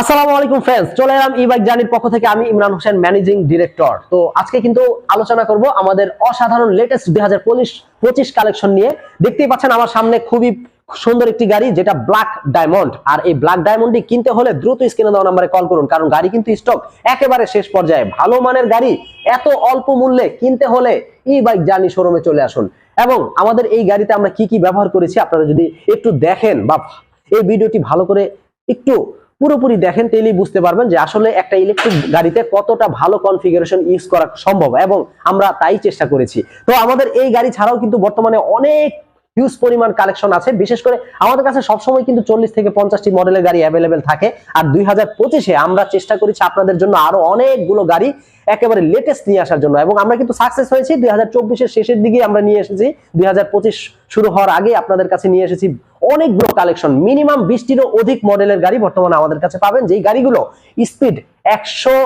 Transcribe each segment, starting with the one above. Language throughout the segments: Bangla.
আসসালামু আলাইকুম ফ্রেন্ডস চলে এলাম ই বাইক জার্নির পক্ষ থেকে আমি ইমরান হোসেন ম্যানেজিং ডিরেক্টর তো আজকে কিন্তু আলোচনা করব আমাদের অসাধারণ লেটেস্ট দুই হাজার পঁচিশ কালেকশন নিয়ে। দেখতেই পাচ্ছেন আমার সামনে খুবই সুন্দর একটি গাড়ি, যেটা ব্ল্যাক ডায়মন্ড আর এই ব্ল্যাক ডায়মন্ডটি কিনতে হলে দ্রুত স্ক্রিনে দেওয়া নাম্বারে কল করুন, কারণ গাড়ি কিন্তু স্টক একেবারে শেষ পর্যায়ে। ভালো মানের গাড়ি, এত অল্প মূল্যে কিনতে হলে ই বাইক জার্নি শোরুমে চলে আসুন। এবং আমাদের এই গাড়িতে আমরা কি কি ব্যবহার করেছি, আপনারা যদি একটু দেখেন বা এই ভিডিওটি ভালো করে একটু পুরোপুরি দেখেন তাহলেই বুঝতে পারবেন যে আসলে একটা ইলেকট্রিক গাড়িতে কতটা ভালো কনফিগারেশন ইউজ করা সম্ভব এবং আমরা তাই চেষ্টা করেছি। তো আমাদের এই গাড়ি ছাড়াও কিন্তু বর্তমানে অনেক হিউজ পরিমাণ কালেকশন আছে। বিশেষ করে আমাদের কাছে সবসময় কিন্তু চল্লিশ থেকে পঞ্চাশটি মডেলের গাড়ি অ্যাভেলেবেল থাকে। আর দুই হাজার পঁচিশে আমরা চেষ্টা করেছি আপনাদের জন্য আরও অনেকগুলো গাড়ি একেবারে লেটেস্ট নিয়ে আসার জন্য এবং আমরা কিন্তু সাকসেস হয়েছি। দুই হাজার চব্বিশের শেষের দিকে আমরা নিয়ে এসেছি। দুই হাজার পঁচিশ শুরু হওয়ার আগে আপনাদের কাছে নিয়ে এসেছি অনেকগুলো কালেকশন মিনিমাম বিশটিরও অধিক মডেলের গাড়ি বর্তমানে আমাদের কাছে পাবেন। যেই গাড়িগুলো স্পিড একশো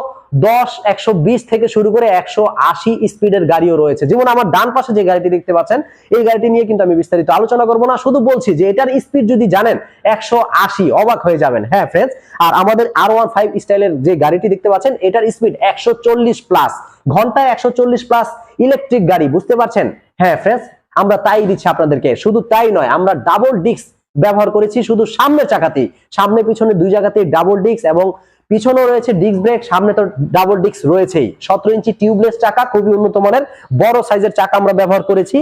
দশ, একশো বিশ থেকে শুরু করে একশো আশি স্পিডের গাড়িও রয়েছে। যেমন আমার ডান পাশে যে গাড়িটি দেখতে পাচ্ছেন, এই গাড়িটি নিয়ে কিন্তু আমি বিস্তারিত আলোচনা করব না। শুধু বলছি যে এটার স্পিড যদি জানেন, একশো আশি অবাক হয়ে যাবেন। হ্যাঁ ফ্রেন্ডস আর আমাদের আর ওয়ান ফাইভ স্টাইলের যে গাড়িটি দেখতে পাচ্ছেন, এটার স্পিড একশো চল্লিশ প্লাস ঘন্টায় একশো চল্লিশ প্লাস ইলেকট্রিক গাড়ি, বুঝতে পারছেন? হ্যাঁ ফ্রেন্ডস আমরা তাই দিচ্ছি আপনাদেরকে। শুধু তাই নয়, আমরা ডাবল ডিস্ক ব্যবহার করেছি শুধু সামনের চাকাতেই। সামনে, পিছনে দুই জায়গাতেই ডাবল ডিস্ক এবং পিছনেও রয়েছে ডিস্ক ব্রেক সামনে তো ডাবল ডিস্ক রয়েছেই। সতেরো ইঞ্চি টিউবলেস চাকা, খুবই উন্নত মানের, বড় সাইজের চাকা আমরা ব্যবহার করেছি।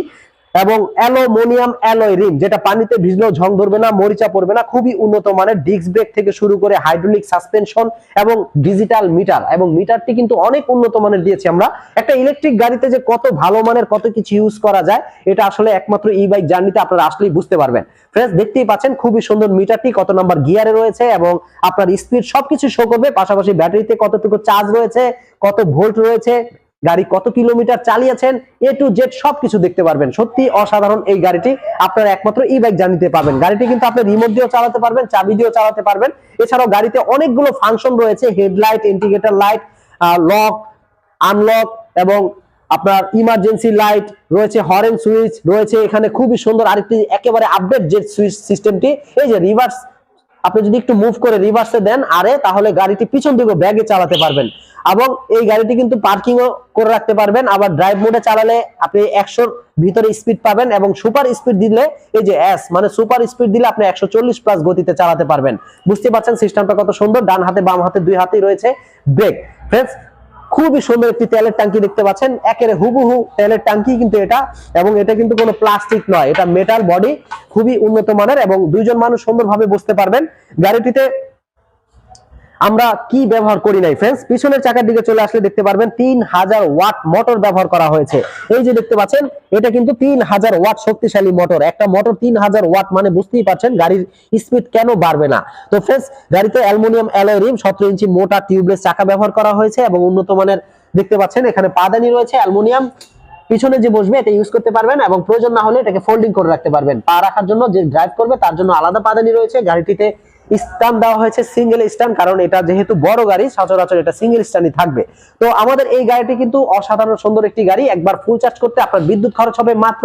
এবং অ্যালোমোনিয়াম অ্যালয় রিম যেটা পানিতে ভিজলেও ঝং ধরবে না, মরিচা পড়বে না, খুবই উন্নত মানের ডিস্ক ব্রেক থেকে শুরু করে হাইড্রোলিক সাসপেনশন এবং ডিজিটাল মিটার এবং মিটারটি কিন্তু অনেক উন্নত মানের দিয়েছি আমরা। একটা ইলেকট্রিক গাড়িতে যে কত ভালো মানের কত কিছু ইউজ করা যায়, এটা আসলে একমাত্র ই বাইক জার্নিতে আপনারা আসলেই বুঝতে পারবেন। ফ্রেন্ডস দেখতেই পাচ্ছেন, খুবই সুন্দর মিটারটি কত নাম্বার গিয়ারে রয়েছে এবং আপনার স্পিড সবকিছু শো করবে, পাশাপাশি ব্যাটারিতে কতটুকু চার্জ রয়েছে, কত ভোল্ট রয়েছে গাড়ি কত কিলোমিটার চালিয়েছেন এ টু জেড সবকিছু দেখতে পারবেন। সত্যি অসাধারণ এই গাড়িটি। আপনার একমাত্র ই বাইক জানিতে পারবেন। গাড়িটি কিন্তু আপনি রিমোট দিয়েও চালাতে পারবেন, চাবি দিয়েও চালাতে পারবেন। এছাড়াও গাড়িতে অনেকগুলো ফাংশন রয়েছে headlight indicator light lock unlock এবং আপনার ইমার্জেন্সি লাইট রয়েছে হরেন সুইচ রয়েছে। এখানে খুবই সুন্দর আরেকটি একেবারে আপডেট যে সুইচ সিস্টেমটি এই যে রিভার্স আপনি যদি একটু মুভ করে রিভার্সে দেন আরে, তাহলে গাড়িটি পিছন দিকে ব্যাগে চালাতে পারবেন। এবং এই গাড়িটি কিন্তু পার্কিংও করে রাখতে পারবেন। আবার ড্রাইভ মোডে চালালে আপনি একশো ভিতরে স্পিড পাবেন এবং সুপার স্পিড দিলে, এই যে এস মানে সুপার স্পিড দিলে আপনি একশো চল্লিশ প্লাস গতিতে চালাতে পারবেন। বুঝতে পারছেন? সিস্টেমটা কত সুন্দর। ডান হাতে, বাম হাতে, দুই হাতেই রয়েছে ব্রেক ফ্রেন্ডস খুবই সুন্দর একটি তেলের ট্যাঙ্কি দেখতে পাচ্ছেন। একেবারে হুবহু তেলের ট্যাঙ্কি কিন্তু এটা এবং এটা কিন্তু কোনো প্লাস্টিক নয়। এটা মেটাল বডি খুবই উন্নত মানের এবং দুইজন মানুষ সুন্দরভাবে বসতে পারবেন। গাড়িটিতে আমরা কি ব্যবহার করি নাই ফ্রেন্ডস পিছনের চাকার দিকে চলে আসলে দেখতে পারবেন তিন হাজার ওয়াট মোটর ব্যবহার করা হয়েছে। এই যে দেখতে পাচ্ছেন, এটা কিন্তু তিন হাজার ওয়াট শক্তিশালী মোটর। একটা মোটর তিন হাজার ওয়াট মানে বুঝতেই পারছেন গাড়ির স্পিড কেন বাড়বে না। তো ফ্রেন্ডস গাড়িতে অ্যালুমিনিয়াম অ্যালয় রিম সতেরো ইঞ্চি মোটা টিউবলেস চাকা ব্যবহার করা হয়েছে এবং উন্নত মানের দেখতে পাচ্ছেন, এখানে পাদানি রয়েছে, অ্যালুমিনিয়াম। পিছনে যে বসবে, এটা ইউজ করতে পারবেন এবং প্রয়োজন না হলে এটাকে ফোল্ডিং করে রাখতে পারবেন। পা রাখার জন্য, যে ড্রাইভ করবে, তার জন্য আলাদা পাদানি রয়েছে। গাড়িটিতে স্ট্যান্ড দেওয়া হয়েছে সিঙ্গেল স্ট্যান্ড কারণ এটা যেহেতু বড় গাড়ি, সচরাচর এটা সিঙ্গেল স্ট্যান্ডই থাকবে। তো আমাদের এই গাড়িটি কিন্তু অসাধারণ সুন্দর একটি গাড়ি, একবার ফুল চার্জ করতে আপনার বিদ্যুৎ খরচ হবে মাত্র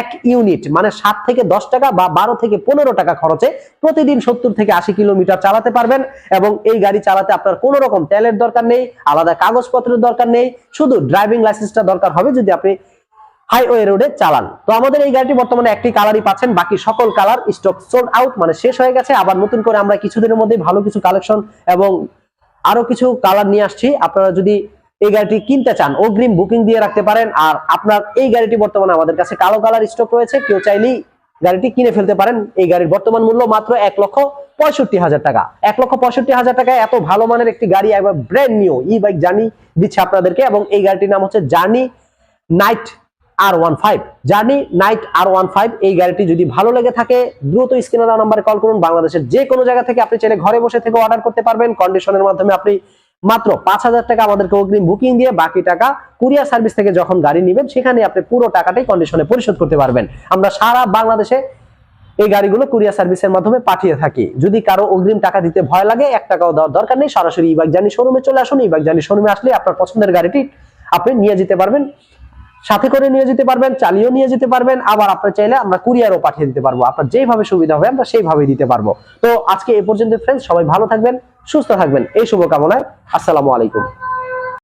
এক ইউনিট মানে সাত থেকে দশ টাকা বা বারো থেকে পনেরো টাকা খরচে প্রতিদিন সত্তর থেকে আশি কিলোমিটার চালাতে পারবেন এবং এই গাড়ি চালাতে আপনার কোনো রকম তেলের দরকার নেই, আলাদা কাগজপত্রের দরকার নেই, শুধু ড্রাইভিং লাইসেন্সটা দরকার হবে যদি আপনি হাইওয়ে রোডে চালান। তো আমাদের এই গাড়িটি বর্তমানে একটি কালারই পাচ্ছেন, বাকি সকল কালার স্টক সোল্ড আউট মানে শেষ হয়ে গেছে। আবার নতুন করে আমরা কিছুদিনের মধ্যে ভালো কিছু কালেকশন এবং আরও কিছু কালার নিয়ে আসছি। আপনারা যদি এই গাড়িটি কিনতে চান, অগ্রিম বুকিং দিয়ে রাখতে পারেন। আর আপনার এই গাড়িটি বর্তমানে আমাদের কাছে কালো কালার স্টক রয়েছে। কেউ চাইলেই গাড়িটি কিনে ফেলতে পারেন। এই গাড়ির বর্তমান মূল্য মাত্র এক লক্ষ পঁয়ষট্টি হাজার টাকা। এক লক্ষ পঁয়ষট্টি হাজার টাকায় এত ভালো মানের একটি গাড়ি, একবার ব্র্যান্ড নিউ ই বাইক জানি দিচ্ছে আপনাদেরকে। এবং এই গাড়িটির নাম হচ্ছে journey night R one five journey, night R one five এই গাড়িটি যদি ভালো লেগে থাকে, দ্রুত স্ক্রিনে দেওয়া নাম্বারে কল করুন। বাংলাদেশের যে কোনো জায়গা থেকে আপনি চাইলে ঘরে বসে থেকে অর্ডার করতে পারবেন। কন্ডিশনের মাধ্যমে আপনি মাত্র পাঁচ হাজার টাকা আমাদেরকে অগ্রিম বুকিং দিয়ে বাকি টাকা কুরিয়ার সার্ভিস থেকে যখন গাড়ি নেবেন, সেখানে আপনি পুরো টাকাটাই কন্ডিশনে পরিশোধ করতে পারবেন। আমরা সারা বাংলাদেশে এই গাড়িগুলো কুরিয়ার সার্ভিসের মাধ্যমে পাঠিয়ে থাকি। যদি কারও অগ্রিম টাকা দিতে ভয় লাগে, এক টাকাও দেওয়ার দরকার নেই। সরাসরি ইবাক জানি শোরুমে চলে আসুন। ইবাক জানি শোরুমে আসলে আপনার পছন্দের গাড়িটি আপনি নিয়ে যেতে পারবেন। সাথে করে নিয়ে যেতে পারবেন, চালিয়েও নিয়ে যেতে পারবেন, আবার আপনার চাইলে আমরা কুরিয়ারও পাঠিয়ে দিতে পারব। আপনার যেভাবে সুবিধা হবে আমরা সেইভাবে দিতে পারব। তো আজকে এ পর্যন্ত ফ্রেন্ডস সবাই ভালো থাকবেন, সুস্থ থাকবেন। এই শুভকামনায় আসসালামু আলাইকুম।